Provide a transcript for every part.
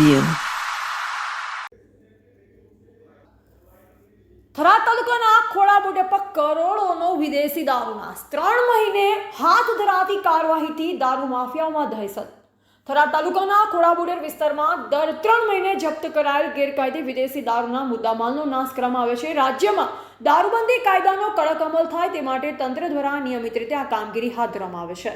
જોઈએ થરાદ તાલુકાના ખોડા મોટે પર કરોડોનો વિદેશી દારૂ ત્રણ મહિને હાથ ધરાતી કાર્યવાહીથી દારૂ માફિયાઓમાં દહેશત. થરા તાલુકાના ખોડા વિસ્તારમાં દર ત્રણ મહિને જપ્ત કરાયેલ ગેરકાયદે વિદેશી દારૂના મુદ્દામાલનો નાશ કરવામાં આવે છે. રાજ્યમાં દારૂબંધી કાયદાનો કડક અમલ થાય તે માટે તંત્ર દ્વારા નિયમિત રીતે આ કામગીરી હાથ ધરવામાં આવે છે.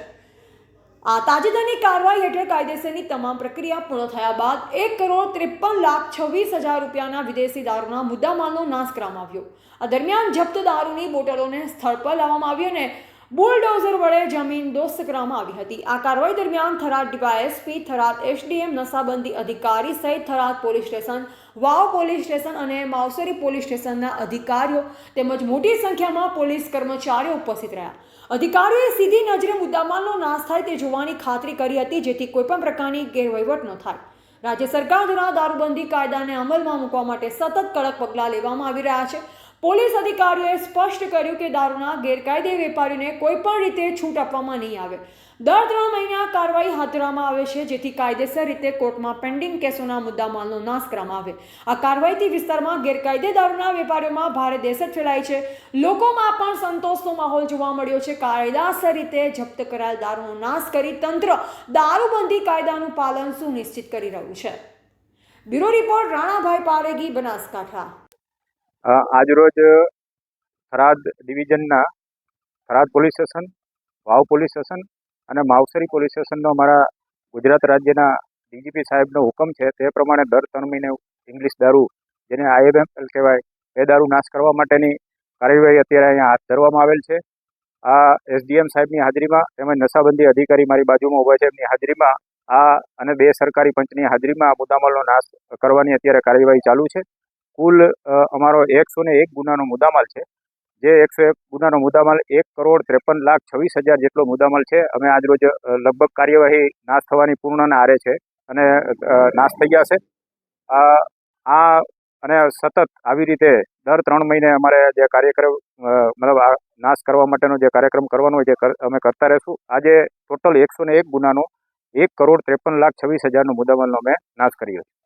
આ તાજેતરની કાર્યવાહી હેઠળ કાયદેસરની તમામ પ્રક્રિયા પૂર્ણ થયા બાદ એક કરોડ ત્રેપન લાખ છવ્વીસ હજાર રૂપિયાના વિદેશી દારૂના મુદ્દામાલનો નાશ કરવામાં આવ્યો. આ દરમિયાન જપ્ત દારૂની બોટલોને સ્થળ પર લાવવામાં આવી અને બુલડોઝર વડે જમીન દોસ્ત કરવામાં આવી હતી. આ કાર્યવાહી દરમિયાન થરાદ ડીવાયએસપી, થરાદ એસડીએમ નશાબંધી અધિકારી સહિત Tharad police station, Vav police station અને માવસરી પોલીસ સ્ટેશનના અધિકારીઓ તેમજ મોટી સંખ્યામાં પોલીસ કર્મચારીઓ ઉપસ્થિત રહ્યા. અધિકારીઓએ સીધી નજરે મુદ્દામાલનો નાશ થાય તે જોવાની ખાતરી કરી હતી, જેથી કોઈપણ પ્રકારની ગેરવહીવટ ન થાય. રાજ્ય સરકાર દ્વારા દારૂબંધી કાયદાને અમલમાં મૂકવા માટે સતત કડક પગલાં લેવામાં આવી રહ્યા છે. પોલીસ અધિકારીઓએ સ્પષ્ટ કર્યું કે દારૂના ગેરકાયદે વેપારીને કોઈ પણ રીતે છૂટ આપવામાં નહીં આવે. દર ત્રણ મહિના કાર્યવાહી હાથ ધરવામાં આવે છે, જેથી કાયદેસર રીતે કોર્ટમાં પેન્ડિંગ કેસોના મુદ્દામાલનો નાશ કરવામાં આવે. આ કાર્યવાહીથી વિસ્તારમાં ગેરકાયદે દારૂના વેપારીઓમાં ભારે દહેશત ફેલાય છે. લોકોમાં પણ સંતોષનો માહોલ જોવા મળ્યો છે. કાયદાસર રીતે જપ્ત કરાયેલ દારૂનો નાશ કરી તંત્ર દારૂબંધી કાયદાનું પાલન સુનિશ્ચિત કરી રહ્યું છે. Bureau report Ranabhai Paregi, Banaskantha. આજરોજ Tharad ડિવિઝનના Tharad police station, Vav police station અને માવસરી પોલીસ સ્ટેશનનો અમારા ગુજરાત રાજ્યના ડીજીપી સાહેબનો હુકમ છે તે પ્રમાણે દર ત્રણ મહિને ઇંગ્લિશ દારૂ, જેને આઈએમએલ કહેવાય, એ દારૂ નાશ કરવા માટેની કાર્યવાહી અત્યારે અહીંયા હાથ ધરવામાં આવેલ છે. આ એસડીએમ સાહેબની હાજરીમાં તેમજ નશાબંધી અધિકારી મારી બાજુમાં ઊભા છે એમની હાજરીમાં આ અને બે સરકારી પંચની હાજરીમાં આ મુદ્દામાલનો નાશ કરવાની અત્યારે કાર્યવાહી ચાલુ છે. કુલ અમારો એકસો ને એક ગુનાનો મુદ્દામાલ છે. જે એકસો એક ગુનાનો મુદ્દામાલ એક કરોડ ત્રેપન લાખ છવ્વીસ હજાર જેટલો મુદ્દામાલ છે. અમે આજરોજ લગભગ કાર્યવાહી નાશ થવાની પૂર્ણના આરે છે અને નાશ થઈ ગયા છે. આ અને સતત આવી રીતે દર ત્રણ મહિને અમારે જે કાર્યક્રમ મતલબ નાશ કરવા માટેનો જે કાર્યક્રમ કરવાનો હોય જે અમે કરતા રહીશું. આજે ટોટલ એકસો ને એક ગુનાનો એક કરોડ ત્રેપન લાખ છવ્વીસ હજારનો મુદ્દામાલનો અમે નાશ કર્યો છે.